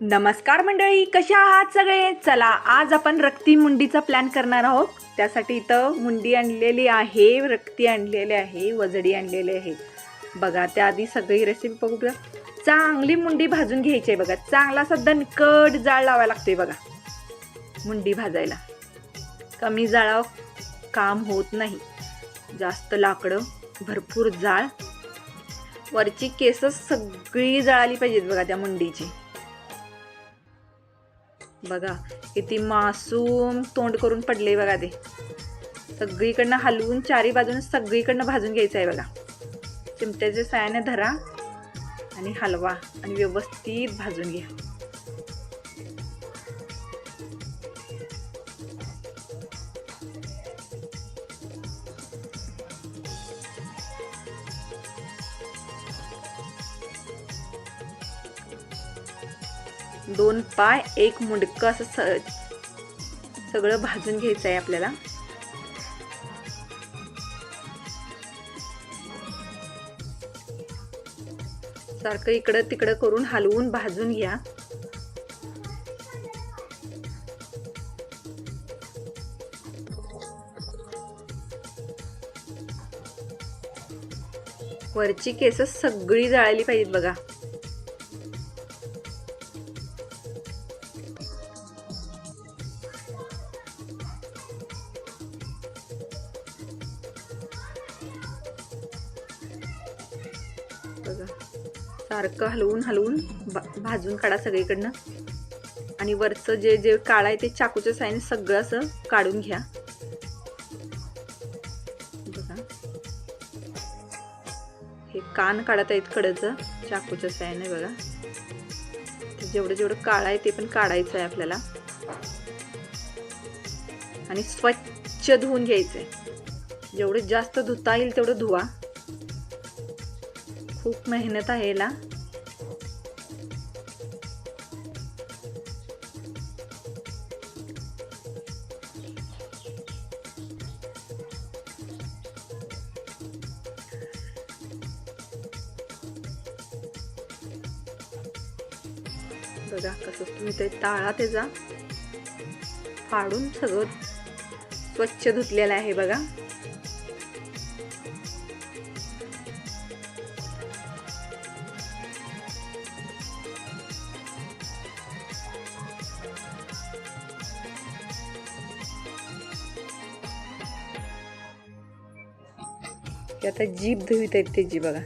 नमस्कार मंडळी कशा आहात सगळे? चला आज आपण रक्ती मुंडीचा प्लॅन करणार आहोत. त्यासाठी इथं मुंडी आणलेली आहे रक्ती आणलेली आहे वजडी आणलेली आहे. बघा त्याआधी सगळी रेसिपी बघू बघा चांगली मुंडी भाजून घ्यायची आहे बघा. चांगला सध्या कट जाळ लावायला लागते बघा. मुंडी भाजायला. कमी जाळावर काम होत नाही. जास्त लाकडं भरपूर जाळ. वरची केस सगळी जळाली पाहिजेत बघा त्या मुंडीची. बघा किती मासूम तोंड करून पडले बघा ते. सगळीकडनं हलवून चारी बाजून सगळीकडनं भाजून घ्यायचं आहे बघा. चिमट्याच्या सायाने धरा आणि हलवा आणि व्यवस्थित भाजून घ्या. दोन पाय एक मुंडकं असं स सगळं भाजून घ्यायचं आहे आपल्याला. सारखं इकडं तिकडं करून हलवून भाजून घ्या. वरची केस सगळी जाळली पाहिजेत बघा बघा. सारखं हलवून हलवून भा भाजून काढा सगळीकडनं. आणि वरचं जे जे काळं आहे ते चाकूच्या साईने सगळं असं काढून घ्या. बघा. हे कान काढत आहेत कडचं चाकूच्या साईने बघा. जेवढं जेवढं काळं आहे ते पण काढायचं आहे आपल्याला. आणि स्वच्छ धुवून घ्यायचं आहे जेवढं जास्त धुता येईल तेवढं धुवा. खूप मेहनत आहे याला. बघा कसं तुम्ही ते ताळा त्याचा फाडून सगळं स्वच्छ धुतलेलं आहे बघा. आता जीभ धुवीत आहेत त्याची बघा.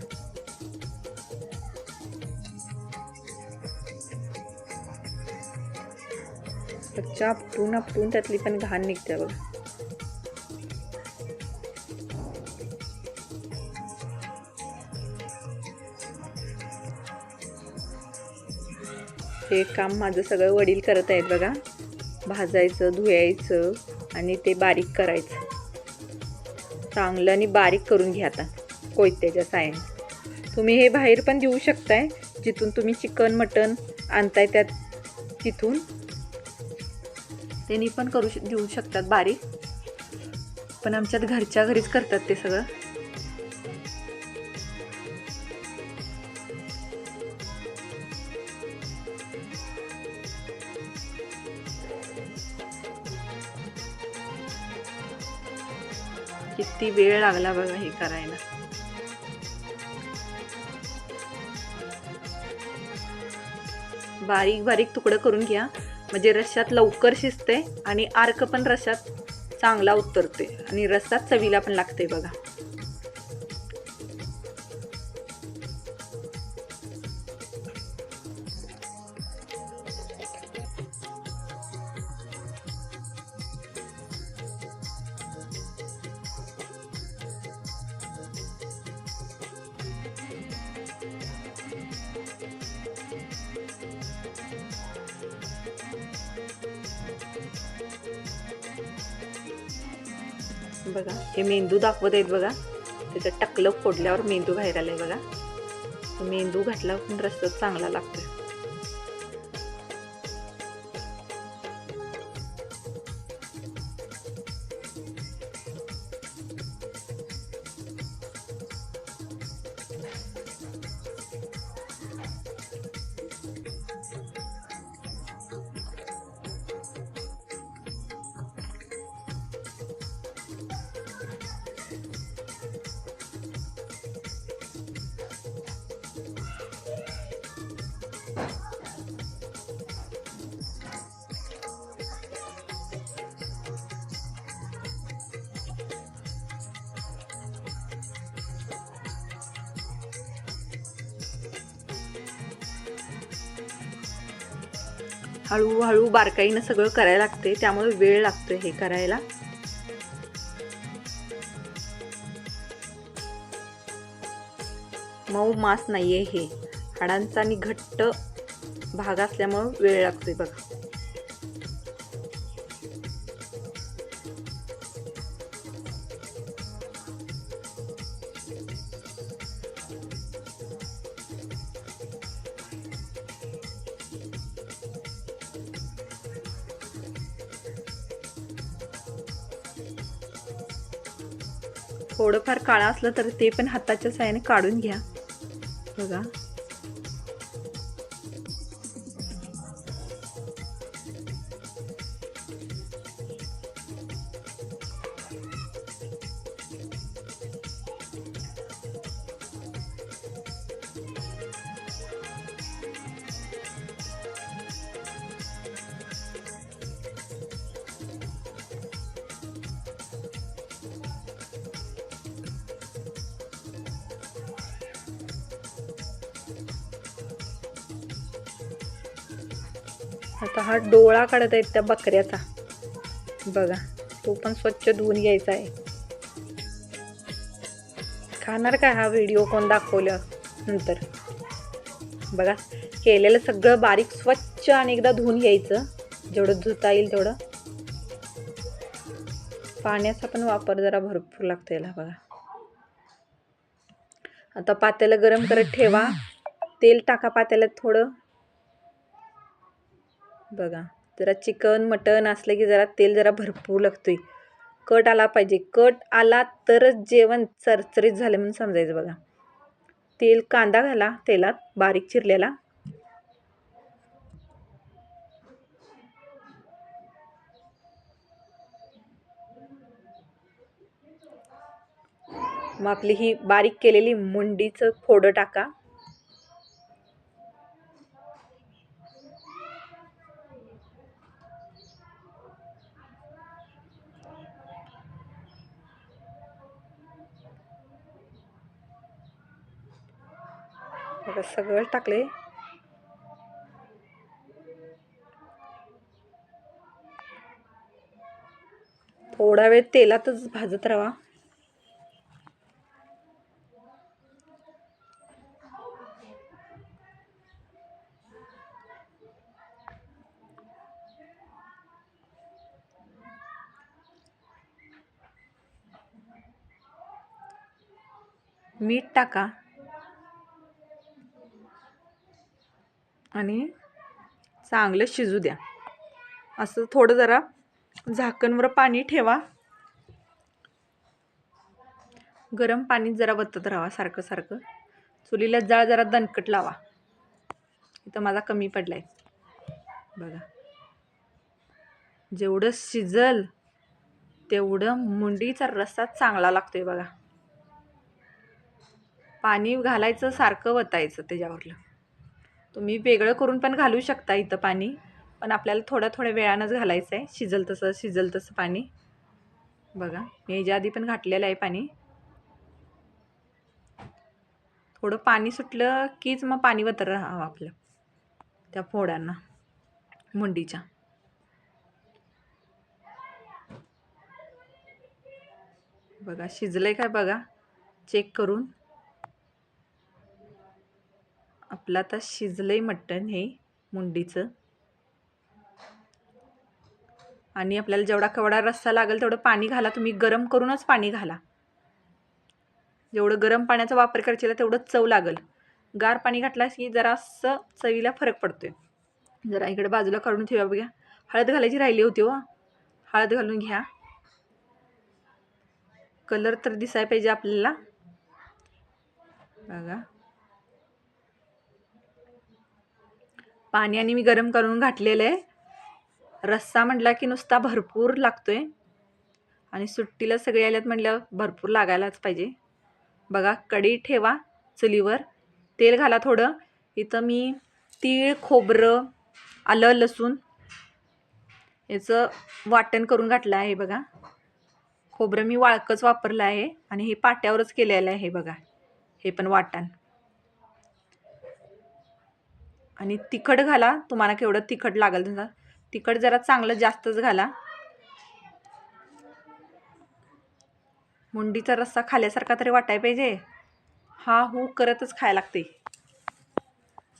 स्वच्छ आपटून आपटून त्यातली पण घाण निघते बघा. हे काम माझं सगळं वडील करत आहेत बघा. भाजायचं धुयायचं आणि ते बारीक करायचं. चांगलं आणि बारीक करून घ्या आता कोयत्याच्या सायन. तुम्ही हे बाहेर पण देऊ शकताय जिथून तुम्ही चिकन मटन आणताय त्यात तिथून. त्यांनी पण करू श- देऊ शकतात बारीक. पण आमच्यात घरच्या घरीच करतात ते सगळं. किती वेळ लागला बघा हे करायला. बारीक बारीक तुकडं करून घ्या. म्हणजे रश्यात लवकर शिजते आणि आर्क पण रश्यात चांगला उतरते आणि रस्सात चवीला पण लागते बघा. बघा हे मेंदू दाखवत आहेत बघा. त्याचं टकलं फोडल्यावर मेंदू बाहेर आहे बघा. मेंदू घातला पण रस्ता चांगला लागतोय. हळूहळू बारकाईनं सगळं करायला लागते त्यामुळे वेळ लागतोय हे करायला. मऊ मांस नाहीये हे. हाडांचा आणि घट्ट भाग असल्यामुळं वेळ लागतोय बघा. थोडंफार काळा असलं तर ते पण हाताच्या साहाय्याने काढून घ्या. बघा. आता हा डोळा काढत आहेत त्या बकऱ्याचा. बघा तो पण स्वच्छ धुवून घ्यायचा आहे. खाणार काय हा व्हिडिओ कोण दाखवलं नंतर? बघा केलेलं सगळं बारीक स्वच्छ आणि एकदा धुवून घ्यायचं. जेवढं धुता येईल तेवढं. पाण्याचा पण वापर जरा भरपूर लागतो याला बघा. आता पात्याला गरम करत ठेवा. तेल टाका पात्याला थोडं. बघा जरा चिकन मटन असलं की जरा तेल जरा भरपूर लागतोय. कट आला पाहिजे. कट आला तरच जेवण चरचरीत झालं म्हणून समजायचं बघा. तेल कांदा घाला तेलात बारीक चिरलेला. मग आपली ही बारीक केलेली मुंडीचं फोडं टाका. बघा सगळं टाकले. थोडा वेळ तेलातच भाजत राहा. मीठ टाका. आणि चांगलं शिजू द्या. असं थोडं जरा झाकणवर पाणी ठेवा. गरम पाणी जरा वतत राहा सारखं सारखं. चुलीला जाळ जरा दणकट लावा. इथं माझा कमी पडलाय. बघा. जेवढं शिजल तेवढं मुंडीचा रस्सा चांगला लागतोय बघा. पाणी घालायचं सारखं वतायचं त्याच्यावरलं. तुम्ही वेगळं करून पण घालू शकता इथं पाणी पण आपल्याला थोड्या थोड्या वेळानंच घालायचं आहे. शिजल तसं शिजल तसं पाणी. बघा मी याच्या आधी पण घातलेलं आहे पाणी. थोडं पाणी सुटलं कीच मग पाणी वतर राहावं आपलं त्या फोडांना मुंडीच्या. बघा शिजलं आहे काय बघा? चेक करून. आपलं आता शिजलं आहे मटण हे मुंडीचं. आणि आपल्याला जेवढा केवढा रस्सा लागेल तेवढं पाणी घाला तुम्ही गरम करूनच पाणी घाला. जेवढं गरम पाण्याचा वापर करायचा तेवढं चव लागेल. गार पाणी घातलास की जरासं चवीला फरक पडतोय. जरा इकडे बाजूला काढून ठेवा बघा. हळद घालायची राहिली होती हो. हळद घालून घ्या. कलर तर दिसाय पाहिजे आपल्याला. बघा. पाणी आणि मी गरम करून घातलेलं आहे. रस्सा म्हटला की नुसता भरपूर लागतो आहे आणि सुट्टीला सगळे आल्यात म्हटल्यावर भरपूर लागायलाच पाहिजे. बघा कढी ठेवा चुलीवर. तेल घाला थोडं. इथं मी तीळ खोबरं आलं लसूण याचं वाटण करून घातलं आहे बघा. खोबरं मी वाळकंच वापरलं आहे आणि हे पाट्यावरच केलेलं आहे बघा. हे पण वाटण. आणि तिखट घाला. तुम्हाला केवढं तिखट लागेल तसं तिखट जरा चांगलं जास्तच घाला. मुंडीचा रस्सा खाल्यासारखा तरी वाटाय पाहिजे. हा हो करतच खायला लागते.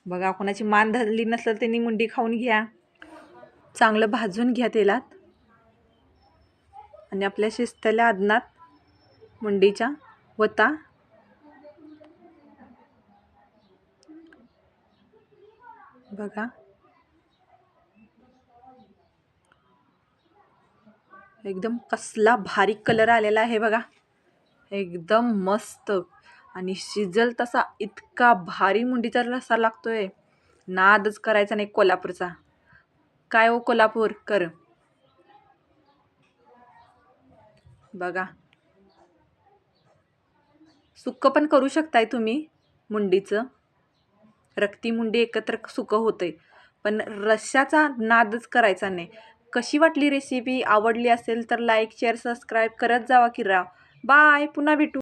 बघा कोणाची मान धरली नसेल त्यांनी मुंडी खाऊन घ्या. चांगलं भाजून घ्या तेलात. आणि आपल्या शिस्तल्या आदनात मुंडीच्या वता. बघा. एकदम कसला भारी कलर आलेला आहे बघा. एकदम मस्त. आणि शिजल तसा इतका भारी मुंडीचा रस्सा लागतोय. नादच करायचा नाही कोल्हापूरचा. काय ओ कोल्हापूर? कर. बघा. सुक्क पण करू शकताय तुम्ही मुंडीचं. रक्ती मुंडी एकत्र सुकं होतंय. पण रश्शाचा नादच करायचा नाही. कशी वाटली रेसिपी आवडली असेल तर लाईक शेअर सबस्क्राईब करत जावा की राव. बाय पुन्हा भेटू.